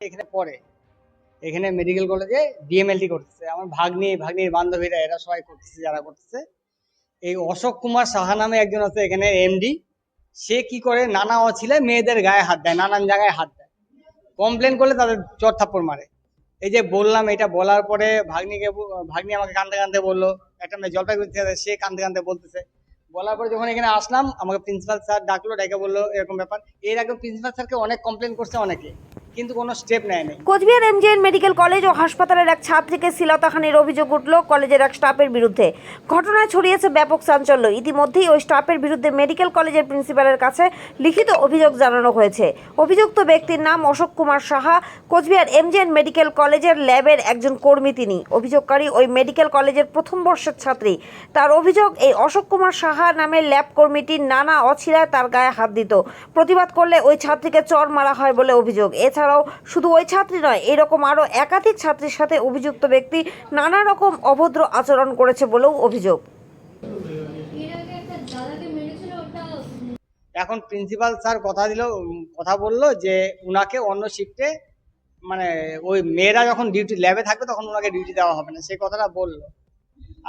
এখানে পড়ে। এখানে মেডিকেল কলেজে ডিএমএলটি করতেছে। আমার ভাগ্নি, ভাগ্নির বান্ধবীরা, এরা সবাই করতেছে, যারা করতেছে। এই অশোক কুমার সাহা নামে একজন আছে এখানে এমডি সে কি করে? নানা অছিলে মেয়েদের গায়ে হাত দেয়, নানান জায়গায় হাত দেয়। কমপ্লেন করলে তাদের চর থাপ্পড় মারে। এই যে বললাম, এটা বলার পরে ভাগ্নিকে ভাগ্নি আমাকে কান্দতে কান্দতে বলল, একটা মেয়ে জলপাইগুড়ি থেকে সে কান্দতে কান্দতে বলতেছে। বলার পরে যখন এখানে আসলাম, আমাকে প্রিন্সিপাল স্যার ডাকলো, ডেকে বলল, এরকম ব্যাপার। এর আগে প্রিন্সিপাল স্যারকে অনেক কমপ্লেন করছে অনেকে। কিন্তু কোনো স্টেপ নেয়নি। কোচবিহার এমজিএন মেডিকেল কলেজ ও হাসপাতালের এক ছাত্রীকে শ্লীলতাহানির অভিযোগ উঠল কলেজের এক স্টাফের বিরুদ্ধে। ঘটনায় ছড়িয়েছে ব্যাপক চাঞ্চল্য। ইতিমধ্যেই ওই স্টাফের বিরুদ্ধে মেডিকেল কলেজের প্রিন্সিপালের কাছে লিখিত অভিযোগ জানানো হয়েছে। অভিযুক্ত ব্যক্তির নাম অশোক কুমার সাহা। কোচবিহার এমজিএন মেডিকেল কলেজের ল্যাবের একজন কর্মী তিনি। অভিযোগকারী ওই মেডিকেল কলেজের প্রথম বর্ষের ছাত্রী। তার অভিযোগ, এই অশোক কুমার সাহা নামের ল্যাব কর্মীটি নানা অছিলায় তার গায়ে হাত দিত। প্রতিবাদ করলে ওই ছাত্রীকে চর মারা হয় বলে অভিযোগ। এছাড়াও শুধু ওই ছাত্রী নয়, এরকম আরও একাধিক ছাত্রীর সাথে অভিযুক্ত ব্যক্তি নানা রকম অভদ্র আচরণ করেছে বলেও অভিযোগ। এখন প্রিন্সিপাল স্যার কথা দিল কথা বলল যে উনাকে অন্য শিফটে মানে ওই মেয়েরা যখন ডিউটি ল্যাবে থাকবে তখন ওনাকে ডিউটি দেওয়া হবে না, সেই কথাটা বলল।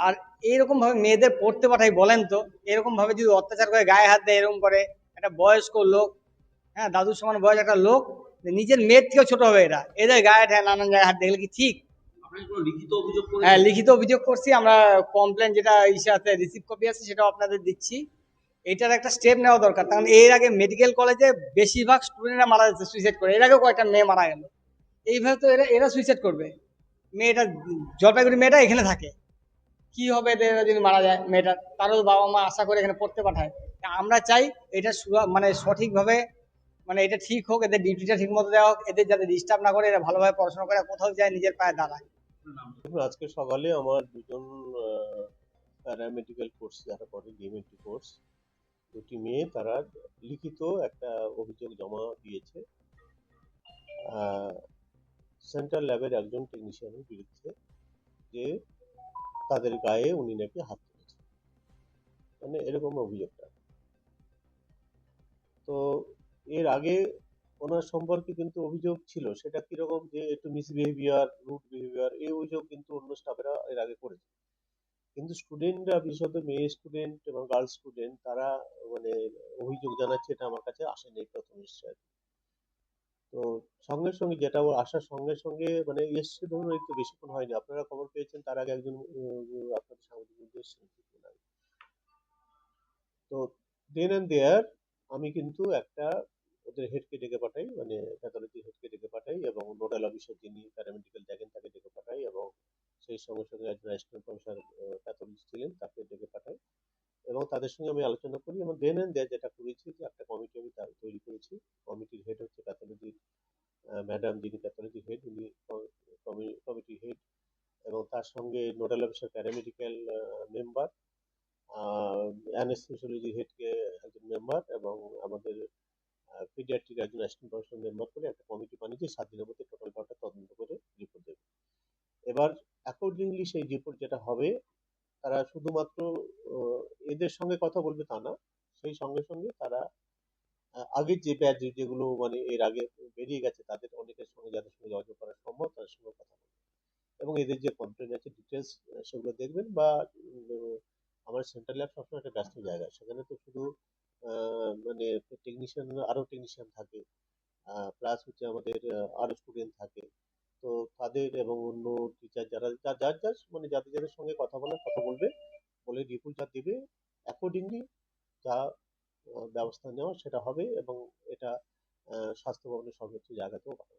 আর এইরকম ভাবে মেয়েদের পড়তে পাঠাই বলেন তো, এরকমভাবে যদি অত্যাচার করে গায়ে হাত দেয় এরকম করে, একটা বয়স্ক লোক হ্যাঁ দাদুর সমান বয়স একটা লোক নিজের মেয়ের থেকেও ছোট হবে এরা। এদের গায়ে ঠেয়ে নানান জায়গায় হাত দেখলে কি ঠিক? হ্যাঁ লিখিত অভিযোগ করছি। আমরা কমপ্লেন যেটা ইসে রিসিভ কপি আছে সেটাও আপনাদের দিচ্ছি। এটার একটা স্টেপ নেওয়া দরকার। কারণ এর আগে মেডিকেল কলেজে বেশিরভাগ স্টুডেন্টরা মারা যাচ্ছে সুইসাইড করে। এর আগেও কয়েকটা মেয়ে মারা গেল। এইভাবে তো এরা এরা সুইসাইড করবে। মেয়েটা জলপাইগুড়ি মেয়েটা এখানে থাকে। কি হবে এদের এরা যদি মারা যায় মেয়েটা? তারও বাবা মা আশা করে এখানে পড়তে পাঠায়। আমরা চাই এটা মানে সঠিকভাবে মানে এটা ঠিক হোক, এদের ডিউটিটা ঠিক মতো দেওয়া হোক, এদের যাতে ডিস্টার্ব না করে, এরা ভালোভাবে পড়াশোনা করে, কোথাও যায় নিজের পায়ে দাঁড়ায়। আজকে সকালে আমার দুজন প্যারামেডিক্যাল কোর্স যারা করে ডিএমএলটি কোর্স দুটি মেয়ে, তারা লিখিত একটা অভিযোগ জমা দিয়েছে। সেন্ট্রাল ল্যাবের একজন টেকনিশিয়ানের বিরুদ্ধে যে তাদের গায়ে উনি নাকি হাত তুলেছে। মানে এরকম অভিযোগটা। তো এর আগে ওনার সম্পর্কে কিন্তু অভিযোগ ছিল। সেটা কীরকম যে একটু মিসবিহেভিয়ার রুট বিহেভিয়ার এই অভিযোগ কিন্তু অন্য স্টাফেরা এর আগে করেছে। কিন্তু স্টুডেন্টরা বিশেষত মেয়ে স্টুডেন্ট এবং গার্লস স্টুডেন্ট তারা মানে অভিযোগ জানাচ্ছে এটা আমার কাছে আসেনি প্রথম এসছে তো সঙ্গে সঙ্গে যেটা ওর আসার সঙ্গে সঙ্গে মানে এসছে ধরুন একটু বেশিক্ষণ হয়নি। আপনারা খবর পেয়েছেন, তার আগে একজন আপনাদের সাংবাদিক আগে। তো দেন অ্যান্ড দেয়ার আমি কিন্তু একটা ওদের হেডকে ডেকে পাঠাই মানে প্যাথোলজি হেডকে ডেকে পাঠাই এবং নোডাল অফিসার যিনি প্যারামেডিক্যাল দেখেন তাকে ডেকে পাঠাই এবং সেই সঙ্গে সঙ্গে একজন অ্যাসিস্ট্যান্ট প্রফেসর প্যাথোলজি ছিলেন তাকে ডেকে পাঠাই এবং তাদের সঙ্গে আমি আলোচনা করি এবং দেন অ্যান্ড দেয়ার যেটা করেছি যে একটা কমিটি আমি তৈরি করেছি। কমিটির হেড হচ্ছে প্যাথোলজির ম্যাডাম যিনি প্যাথোলজি হেড উনি কমিটি হেড এবং তার সঙ্গে nodal officer paramedical member anesthesiology হেডকে একজন মেম্বার এবং আমাদের পিডিয়াট্রিক একজন অ্যাসিস্ট্যান্ট প্রফেসর মেম্বার করে একটা কমিটি বানিয়েছি সাত দিনের মধ্যে টোটাল ব্যাপারটা তদন্ত করে রিপোর্ট দেবে। এবার অ্যাকর্ডিংলি সেই রিপোর্ট যেটা হবে, তারা শুধুমাত্র এদের সঙ্গে কথা বলবে তা না, সেই সঙ্গে সঙ্গে তারা আগের যে ব্যাচ যেগুলো মানে এর আগে বেরিয়ে গেছে, তাদের অনেকের সঙ্গে যাদের সঙ্গে যোগাযোগ করা সম্ভব, তাদের সঙ্গে কথা বলবে। এবং এদের যে কমপ্লেন আছে ডিটেলস সেগুলো দেখবেন বা আমার সেন্ট্রাল ল্যাব সবসময় একটা ব্যস্ত জায়গা, সেখানে তো শুধু মানে টেকনিশিয়ান আরও টেকনিশিয়ান থাকে। প্লাস হচ্ছে আমাদের আহ, আরও স্টুডেন্ট থাকে। তো তাদের এবং অন্য টিচার যারা যার যার যার মানে যাদের যাদের সঙ্গে কথা বলার কথা বলবে বলে রিপোর্ট যা দেবে অ্যাকর্ডিংলি যা ব্যবস্থা নেওয়া সেটা হবে এবং এটা স্বাস্থ্য ভবনের সর্বোচ্চ জায়গাতেও হবে।